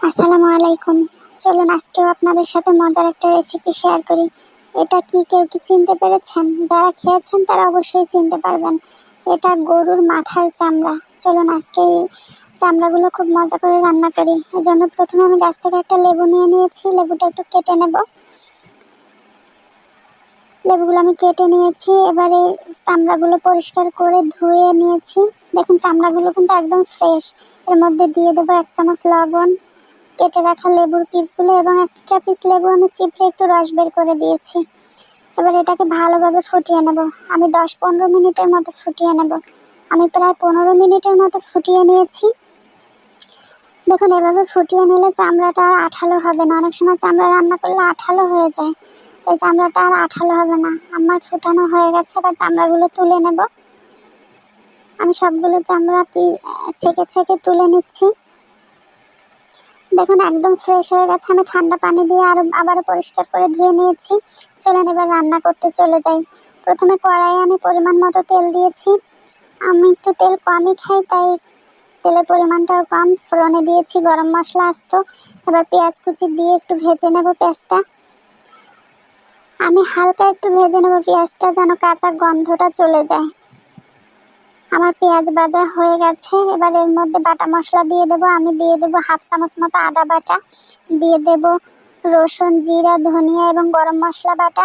আসসালামু আলাইকুম। চলুন, আজকেও আপনাদের সাথে মজার একটা রেসিপি শেয়ার করি। এটা কি কেউ কি চিনতে পেরেছেন? যারা খেয়েছেন, তারা অবশ্যই চিনতে পারবেন। এটা গরুর মাথার চামড়া। চলুন, আজকে এই চামড়াগুলো খুব মজা করে রান্না করি। এজন্য প্রথমে আমি গাছ থেকে একটা লেবু নিয়ে নিয়েছি। লেবুটা একটু কেটে নেব। লেবুগুলো আমি কেটে নিয়েছি। এবারে চামড়াগুলো পরিষ্কার করে ধুয়ে নিয়েছি। দেখুন, চামড়াগুলো কিন্তু একদম ফ্রেশ এর মধ্যে দিয়ে দেবো এক চামচ লবণ। কেটে রাখা লেবুর পিসগুলো এবং একটা পিস লেবু আমি চিপড়ে একটু রস বের করে দিয়েছি। এবার এটাকে ভালোভাবে ফুটিয়ে নেব। আমি দশ পনেরো মিনিটের মতো ফুটিয়ে নেব। আমি প্রায় পনেরো মিনিটের মতো ফুটিয়ে নিয়েছি। দেখুন, এভাবে ফুটিয়ে নিলে চামড়াটা আর আঠালো হবে না। অনেক সময় চামড়া রান্না করলে আঠালো হয়ে যায়। তাই চামড়াটা আর আঠালো হবে না। আমার ফুটানো হয়ে গেছে, এবার চামড়াগুলো তুলে নেব। আমি সবগুলো চামড়া ছেঁকে ছেঁকে তুলে নিচ্ছি। দেখুন, একদম ফ্রেশ হয়ে গেছে। আমি ঠান্ডা পানি দিয়ে আরও, আবারও পরিষ্কার করে ধুয়ে নিয়েছি। চলুন এবার রান্না করতে চলে যাই। প্রথমে কড়াইয়ে আমি পরিমাণ মতো তেল দিয়েছি। আমি একটু তেল কমই খাই, তাই তেলের পরিমাণটাও কম। ফোড়নে দিয়েছি গরম মশলা আসতো। এবার পেঁয়াজ কুচি দিয়ে একটু ভেজে নেব পেঁয়াজটা। আমি হালকা একটু ভেজে নেব পেঁয়াজটা, যেন কাঁচা গন্ধটা চলে যায়। আমার পেঁয়াজ ভাজা হয়ে গেছে। এবার এর মধ্যে বাটা মশলা দিয়ে দেবো। আমি দিয়ে দেবো হাফ চামচ মতো আদা বাটা। দিয়ে দেব রসুন, জিরা, ধনিয়া এবং গরম মশলা বাটা।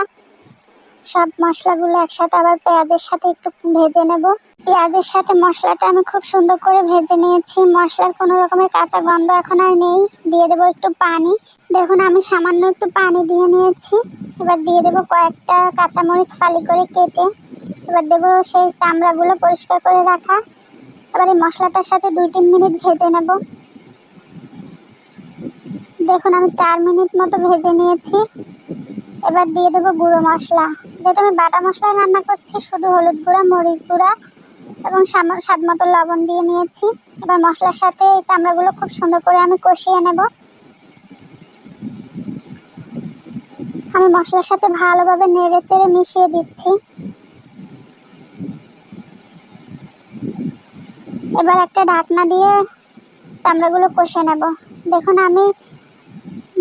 সব মশলাগুলো একসাথে আবার পেঁয়াজের সাথে একটু ভেজে নেব। পেঁয়াজের সাথে মশলাটা আমি খুব সুন্দর করে ভেজে নিয়েছি। মশলার কোনো রকমের কাঁচা গন্ধ এখন আর নেই। দিয়ে দেবো একটু পানি। দেখুন, আমি সামান্য একটু পানি দিয়ে নিয়েছি। এবার দিয়ে দেবো কয়েকটা কাঁচামরিচ ফালি করে কেটে এবার দেবো সেই চামড়াগুলো পরিষ্কার করে রাখা। এবার এই মশলাটার সাথে দুই তিন মিনিট ভেজে নেব। দেখুন, আমি চার মিনিট মতো ভেজে নিয়েছি। এবার দিয়ে দেবো গুঁড়ো মশলা। যেহেতু আমি বাটা মশলা রান্না করছি, শুধু হলুদ গুঁড়া, মরিচ গুঁড়া এবং স্বাদ মতো লবণ দিয়ে নিয়েছি। এবার মশলার সাথে এই চামড়াগুলো খুব সুন্দর করে আমি কষিয়ে নেব। আমি মশলার সাথে ভালোভাবে নেড়ে চেড়ে মিশিয়ে দিচ্ছি। এবার একটা ঢাকনা দিয়ে চামড়াগুলো কষে নেব। দেখুন, আমি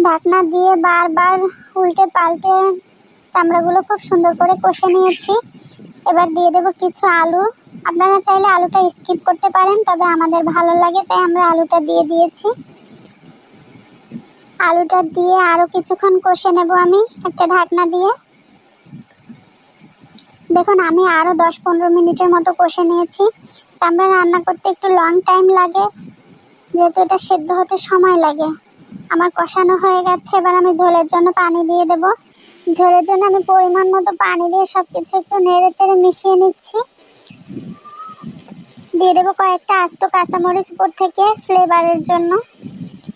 ঢাকনা দিয়ে বারবার উল্টে পাল্টে চামড়াগুলো খুব সুন্দর করে কষে নিয়েছি। এবার দিয়ে দেবো কিছু আলু। আপনারা চাইলে আলুটা স্কিপ করতে পারেন, তবে আমাদের ভালো লাগে, তাই আমরা আলুটা দিয়ে দিয়েছি। আলুটা দিয়ে আরও কিছুক্ষণ কষে নেব আমি একটা ঢাকনা দিয়ে। দেখুন, আমি আরও দশ পনেরো মিনিটের মতো কষে নিয়েছি। চামড়া রান্না করতে একটু লং টাইম লাগে। যেহেতু এটা সেদ্ধ হতে সময় লাগে। আমার কষানো হয়ে গেছে, এবার আমি ঝোলের জন্য পানি দিয়ে দেব। ঝোলের জন্য আমি পরিমাণ মতো পানি দিয়ে সব কিছু একটু নেড়ে চেড়ে মিশিয়ে নিচ্ছি। দিয়ে দেবো কয়েকটা আস্ত কাঁচামরিচ উপর থেকে ফ্লেভারের জন্য।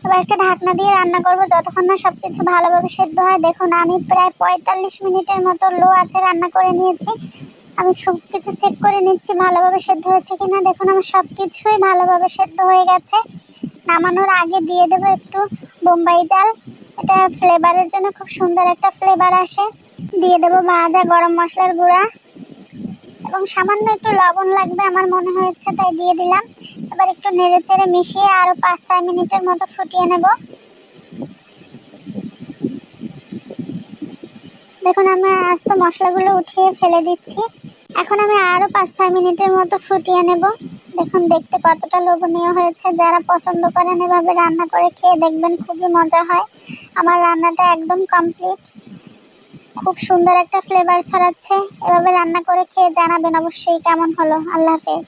এবার একটা ঢাকনা দিয়ে রান্না করব, যতক্ষণ না সব কিছু ভালোভাবে সেদ্ধ হয়। দেখুন, আমি প্রায় পঁয়তাল্লিশ মিনিটের মতো লো আছে রান্না করে নিয়েছি। আমি সব কিছু চেক করে নিচ্ছি, ভালোভাবে সেদ্ধ হয়েছে কিনা। দেখুন, আমার সব কিছুই ভালোভাবে সেদ্ধ হয়ে গেছে। নামানোর আগে দিয়ে দেবো একটু বোম্বাই জাল। এটা ফ্লেভারের জন্য খুব সুন্দর একটা ফ্লেভার আসে। দিয়ে দেবো ভাজা গরম মশলার গুঁড়া। এবং সামান্য একটু লবণ লাগবে আমার মনে হয়েছে, তাই দিয়ে দিলাম। এবার একটু নেড়ে চেড়ে মিশিয়ে আরও পাঁচ, ছয় মিনিটের মতো ফুটিয়ে নেব। দেখুন, আমি আস্ত মশলাগুলো উঠিয়ে ফেলে দিচ্ছি। এখন আমি আরও পাঁচ ছয় মিনিটের মতো ফুটিয়ে নেব। দেখুন, দেখতে কতটা লোভনীয় হয়েছে। যারা পছন্দ করেন এভাবে রান্না করে খেয়ে দেখবেন খুবই মজা হয়। আমার রান্নাটা একদম কমপ্লিট। খুব সুন্দর একটা ফ্লেভার ছড়াচ্ছে। এভাবে রান্না করে খেয়ে জানাবেন অবশ্যই কেমন হলো। আল্লাহ হাফেজ।